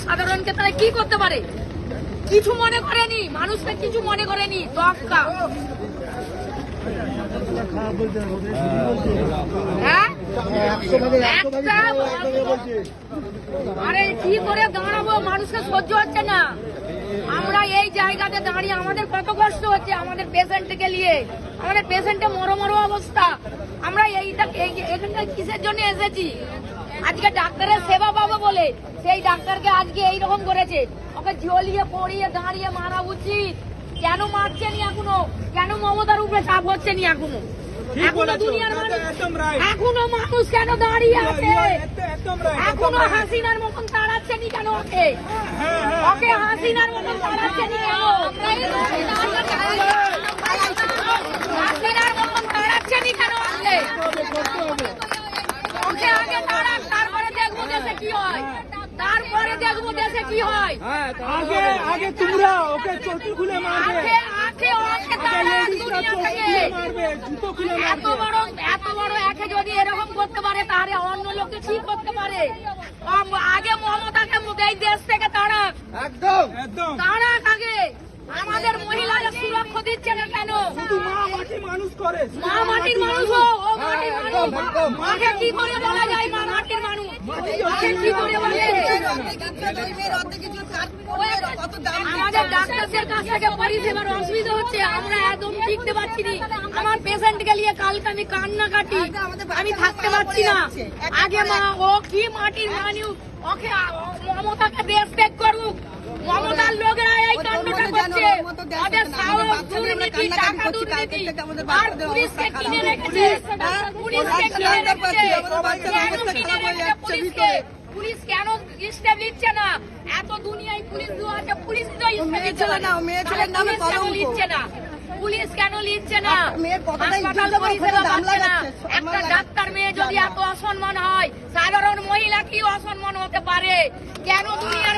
জনসাধারণকে তারা কি করতে পারে? কিছু মনে করেনি, মানুষকে কিছু মনে করেনি দক্কা হ্যাঁ? আরে কি করে দাঁড়াবো? মানুষকে সহ্য হচ্ছে না। আমরা এই জায়গাতে দাঁড়িয়ে আমাদের কত কষ্ট হচ্ছে আমাদের পেশেন্টকে নিয়ে। আমাদের পেশেন্টের মরো মরো অবস্থা। আমরা এইটা এই- এখানটা কিসের জন্য এসেছি? আজকে ডাক্তারের সেবা পাবো বলে। সেই ডাক্তারকে আজকে এই রকম করেছে। ওকে জ্বলিয়ে পড়িয়ে দাঁড়িয়ে মারা উচিত। কেন মারছেনি এখনও? কেন মমতার উপরে চাপ হচ্ছে নি এখনও? এখনও দুনিয়ার মানুষ এখনও মানুষ কেন দাঁড়িয়ে আছে? এখনও হাসিনার মতন তাড়াচ্ছে নি কেন ওকে? হ্যাঁ, হ্যাঁ, ওকে হাসিনার মতন তাড়াচ্ছে নি কেন হাসিনার মতন তাড়াচ্ছে নি কেন ওকে ওকে আগে তাড়াক তারপরে দেখব দেশে কি হয় তারপরে দেখব কি হয়? আগে আগে তোমরা ওকে চটি খুলে মারবে। আগে আগে ওকে আগে দুনিয়া থেকে। মারবে জুতো খুলে এত বড় এত বড় একে যদি এরকম করতে পারে তাহলে অন্য লোককে কি করতে পারে? আগে মমতাকে এই দেশ থেকে তাড়াক একদম। তাড়াক আগে আমাদের মহিলারা সুরক্ষা দিচ্ছে না কেন? শুধু মা মাটি মানুষ করে মা মাটির মানুষ ও ও মাটির মানুষ। মাকে কি করে বলা যায় মা মাটির মানুষ? মাকে কি করে বলে? আমাদের ডাক্তারদের কাছ থেকে পরিষেবার অসুবিধা হচ্ছে আমরা একদম টিকতে পারছি না। আমার পেশেন্টকে নিয়ে কালকে আমি কান্না কাটি আমি থাকতে পারছি না। আগে মা ও কি মাটির ওকে মমতাকে ত্যাগ করুক। মমতার লোকেরা এই কাণ্ডটা করছে। ওদের সাহস দুর্নীতি টাকা দুর্নীতি। আর পুলিশকে কিনে রেখেছে। পুলিশকে কিনে কিনে রেখেছে। পুলিশকে পুলিশ কেন না। এত দুনিয়ায় পুলিশ দু আছে পুলিশ তো মেয়ে ছেলে না, মেয়ে ছেলের নামে কলঙ্ক। নিচ্ছে না? পুলিশ কেন নিচ্ছে না? একটা ডাক্তার মেয়ে যদি এত অসম্মান হয় সাধারণ মহিলা কি অসম্মান হতে পারে? কেন দুনিয়ার